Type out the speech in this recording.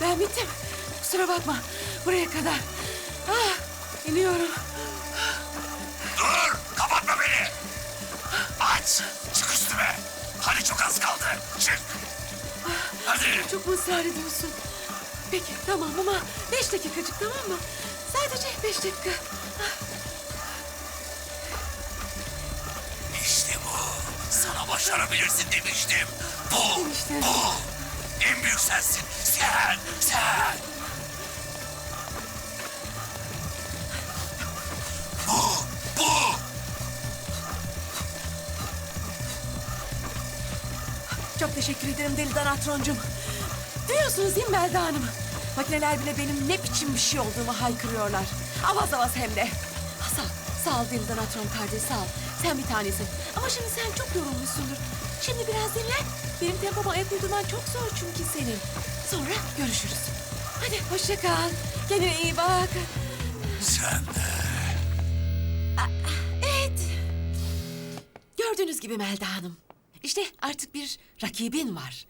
Ben bittim. Kusura bakma. Buraya kadar. Ah, iniyorum. Dur! Kapatma beni! Aç! Çık üstüme! Hadi çok az kaldı. Çık! Hadi! Çok mu ısrar ediyorsun? Peki tamam ama beş dakikacık tamam mı? Sadece beş dakika. İşte bu. Sana başarabilirsin demiştim. Bu, Demiştin. bu. Büyük sensin. Sen, sen. Bu, bu. Çok teşekkür ederim Deli Danatroncum. Duyuyorsunuz değil mi Melda Hanım? Makineler bile benim ne biçim bir şey olduğumu haykırıyorlar. Avaz avaz hem de. Ha, Sağ ol, sağ ol Deli Danatron kardeş sağ ol. Sen bir tanesin. Ama şimdi sen çok yorulmuşsundur. Şimdi biraz dinlen. Benim tempoma ayak uydurman çok zor çünkü senin. Sonra görüşürüz. Hadi hoşça kal. Kendine iyi bak. Sen de. Evet. Gördüğünüz gibi Melda Hanım. İşte artık bir rakibin var.